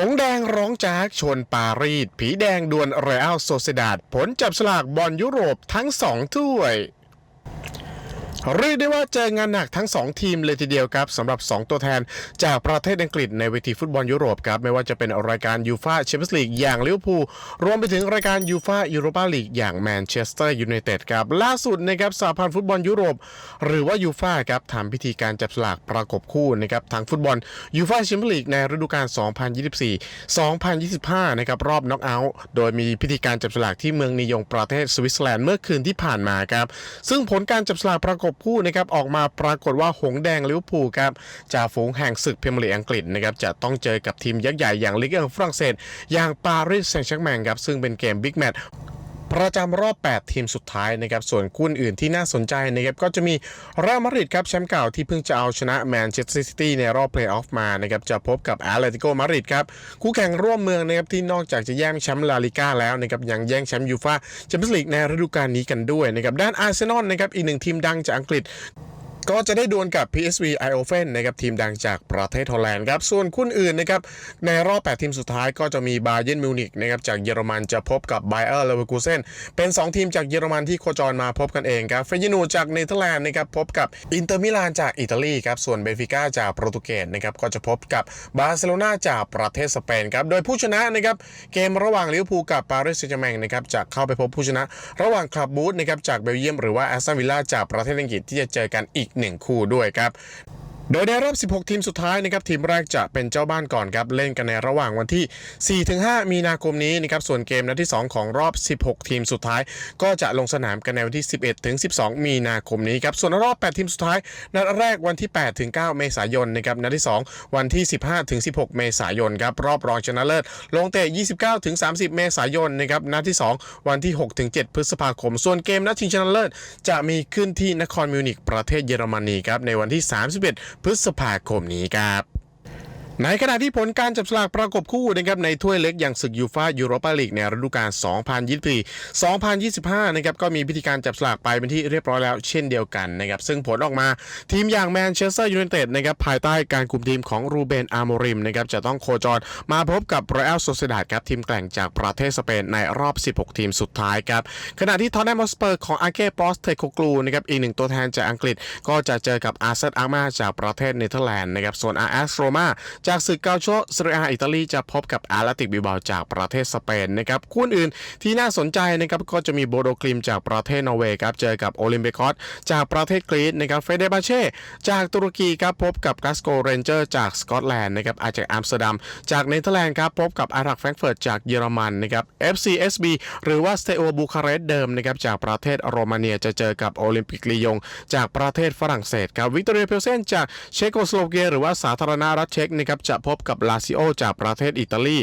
หงแดงร้องจากชนปารีสผีแดงดวลเรอัลโซเซดาดผลจับสลากบอลยุโรปทั้งสองถ้วย เรียกได้ว่าเจองานหนักทั้ง 2 ทีมเลยทีเดียวครับสำหรับ 2 ตัวแทน จากประเทศอังกฤษในเวทีฟุตบอลยุโรปครับไม่ว่าจะเป็นรายการยูฟาแชมเปี้ยนส์ลีกอย่างลิเวอร์พูลรวมไปถึงรายการยูฟายูโรปาลีกอย่างแมนเชสเตอร์ยูไนเต็ดครับล่าสุดนะครับสหพันธ์ฟุตบอลยุโรป หรือว่ายูฟาครับทำพิธีการจับสลากประกบคู่นะครับทางฟุตบอลยูฟาแชมเปี้ยนส์ลีกในฤดูกาล 2024-2025 นะครับรอบน็อกเอาท์โดยมีพิธีการจับสลากที่เมืองนียงประเทศสวิตเซอร์แลนด์เมื่อคืนที่ผ่านมาครับซึ่งผลการจับสลากประกบผู้นะครับออกมาปรากฏว่าหงแดงลิเวอร์พูลครับจ่าฝูงแห่งศึกพรีเมียร์ลีกอังกฤษนะครับจะต้องเจอกับทีมยักษ์ใหญ่อย่างลิเกอังฝรั่งเศส อย่างปารีสแซงต์แชร์แมงครับซึ่งเป็นเกมบิ๊กแมตช์ ประจำรอบ 8 ทีมสุดท้ายนะครับส่วนคู่อื่นที่น่าสนใจนะครับก็จะมีเรอัลมาดริดครับแชมป์เก่าที่เพิ่งจะเอาชนะแมนเชสเตอร์ซิตี้ในรอบเพลย์ออฟมานะครับจะพบกับแอตเลติโกมาดริดครับคู่แข่งร่วมเมืองนะครับที่นอกจากจะแย่งแชมป์ลาลิก้าแล้วนะครับยังแย่งแชมป์ยูฟ่าแชมเปี้ยนส์ลีกในฤดูกาลนี้กันด้วยนะครับด้านอาร์เซนอลนะครับอีกหนึ่งทีมดังจากอังกฤษ ก็จะได้ดวลกับ PSV Eindhoven นะครับทีมดังจากประเทศฮอลแลนด์ครับ ส่วนคู่อื่นนะครับในรอบ 8 ทีมสุดท้ายก็จะมีบาเย r n m มิวนิกนะครับจากเยอรมันจะพบกับไบเออร์เลเวอร์คูเซนเป็น 2 ทีมจากเยอรมันที่โคจรมาพบกันเองครับเฟยนูจากเนเธอร์แลนด์นะครับพบกับอินเตอร์มิลานจากอิตาลีครับส่วนเบฟิก้าจากโปรตุเกสนะครับก็จะพบกับบาร์เซโลนาจากประเทศสเปนครับโดยผู้ชนะนะครับเกมระหว่างลิเวอร์พูลกับปารีสแซงต์แชร์แมงนะครับจะเข้าไปพบผู้ชนะ ระหว่างคลับบูธนะครับจากเบลเยียมหรือว่าแอสตันวิลล่าจากประเทศอังกฤษที่จะเจอกันอีกหนึ่งคู่ด้วยครับ โดยในรอบ 16 ทีมสุดท้ายนะครับทีมแรกจะเป็นเจ้าบ้านก่อนครับเล่นกันในระหว่างวันที่ 4-5 มีนาคมนี้นะครับส่วนเกมนัดที่ 2 ของรอบ 16 ทีมสุดท้าย ก็จะลงสนามกันในวันที่ 11-12 มีนาคมนี้ครับส่วนรอบ 8 ทีมสุดท้าย นัดแรกวันที่ 8-9 เมษายนนะครับนัดที่ 2 วันที่ 15-16 เมษายนครับรอบรองชนะเลิศลงเตะ 29-30 เมษายนนะครับนัดที่ 2 วันที่ 6-7 พฤษภาคม ส่วนเกมนัดชิงชนะเลิศจะมีขึ้นที่นครมิวนิกประเทศเยอรมนีครับในวันที่ 31 พฤษภาคมนี้ครับ ในขณะที่ผลการจับสลากประกบคู่นะครับในถ้วยเล็กอย่างศึกยูฟ่ายูโรปาลีกในฤดูกาล 2024-2025 นะครับก็มีพิธีการจับสลากไปเป็นที่เรียบร้อยแล้วเช่นเดียวกันนะครับซึ่งผลออกมาทีมอย่างแมนเชสเตอร์ยูไนเต็ดนะครับภายใต้การคุมทีมของรูเบนอาร์โมริมนะครับจะต้องโคจรมาพบกับเรอัลโซเซดาดครับทีมแกร่งจากประเทศสเปนในรอบ 16 ทีมสุดท้ายครับขณะที่ทอนแนมสเปอร์ของอาเก้ปอสเทโคกลูนะครับอีกหนึ่งตัวแทนจากอังกฤษก็จะเจอกับอาร์เซนอาร์มาจากประเทศเนเธอร์แลนด์นะครับส่วนอาร์เอสโรมาจากศึกเกาโชเซเรียอิตาลีจะพบกับอาร์ติกบิบาจากประเทศสเปนนะครับคู่อื่นที่น่าสนใจนะครับก็จะมีโบโดกลิมจากประเทศนอร์เวย์ครับเจอกับโอลิมเปคอสจากประเทศกรีซนะครับเฟเดบาเช่จากตุรกีครับพบกับกัสโกเรนเจอร์จากสกอตแลนด์นะครับอาจากอัมสเตอร์ดัมจากเนเธอร์แลนด์ครับพบกับอารักแฟรงเฟิร์ตจากเยอรมันนะครับ FCSB หรือว่าสเตโอบูคาเรสต์เดิมนะครับจากประเทศโรมาเนียจะเจอกับโอลิมปิกลียง จากประเทศฝรั่งเศสครับวิกตอเรียเพลเซนจากเชโกสโลวาเกียหรือว่าสาธารณรัฐเช็กนะครับจะพบกับลาซิโอจากประเทศอิตาลี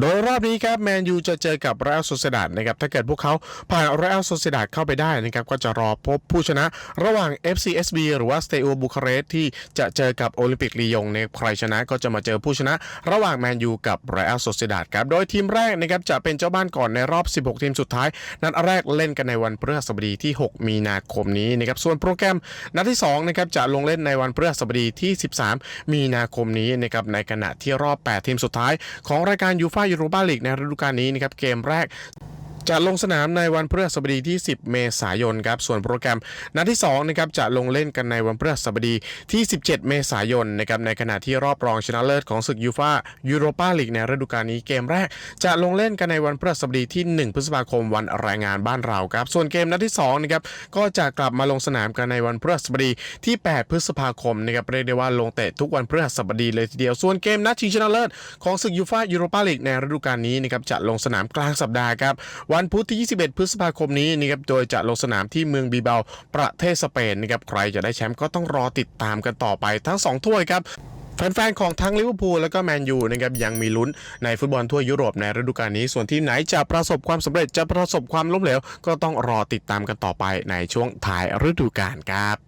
โดยรอบนี้ครับแมนยูจะเจอกับเรอัลโซเซดาดนะครับถ้าเกิดพวกเขาผ่านเรอัลโซเซดาดเข้าไปได้นะครับก็จะรอพบผู้ชนะระหว่าง FCSB หรือว่าสเตโอบูคาเรสที่จะเจอกับโอลิมปิกลียงในใครชนะก็จะมาเจอผู้ชนะ ระหว่างแมนยูกับเรอัลโซเซดาดครับโดยทีมแรกนะครับจะเป็นเจ้าบ้านก่อนในรอบ 16 ทีมสุดท้าย นัดแรกเล่นกันในวันพฤหัสบดีที่ 6 มีนาคมนี้นะครับส่วนโปรแกรมนัดที่2นะครับจะลงเล่นในวันพฤหัสบดีที่ 13 มีนาคมนี้นะครับในขณะที่รอบ 8 ทีมสุดท้ายของรายการยูฟ่ายูโรปาลีกในฤดูกาลนี้นะครับเกมแรก จะลงสนามในวันพฤหัสบดีที่ 10 เมษายนครับ ส่วนโปรแกรมนัดที่2นะครับจะลงเล่นกันในวันพฤหัสบดีที่ 17 เมษายนนะครับในขณะที่รอบรองชนะเลิศของศึกยูฟายูโรปาลีกในฤดูกาลนี้เกมแรก จะลงเล่นกันในวันพฤหัสบดีที่ 1 พฤษภาคมวันแรงงานบ้านเราครับ ส่วนเกมนัดที่2นะครับก็จะกลับมาลงสนามกันในวันพฤหัสบดีที่ 8 พฤษภาคมนะครับเรียกได้ว่าลงเตะทุกวันพฤหัสบดีเลยทีเดียว ส่วนเกมนัดชิงชนะเลิศของศึกยูฟายูโรปาลีกในฤดูกาลนี้นะครับจะลงสนามกลางสัปดาห์ครับวันันพุธที่ 21 พฤษภาคมนี้นะครับโดยจะลงสนามที่เมืองบีเบาประเทศสเปนนะครับใครจะได้แชมป์ก็ต้องรอติดตามกันต่อไปทั้ง 2 ถ้วยครับแฟนๆ ของทั้งลิเวอร์พูลและก็แมนยูนะครับยังมีลุ้นในฟุตบอลทั่วยุโรปในฤดูกาลนี้ ส่วนทีมไหนจะประสบความสำเร็จจะประสบความล้มเหลว ก็ต้องรอติดตามกันต่อไปในช่วงท้ายฤดูกาลครับ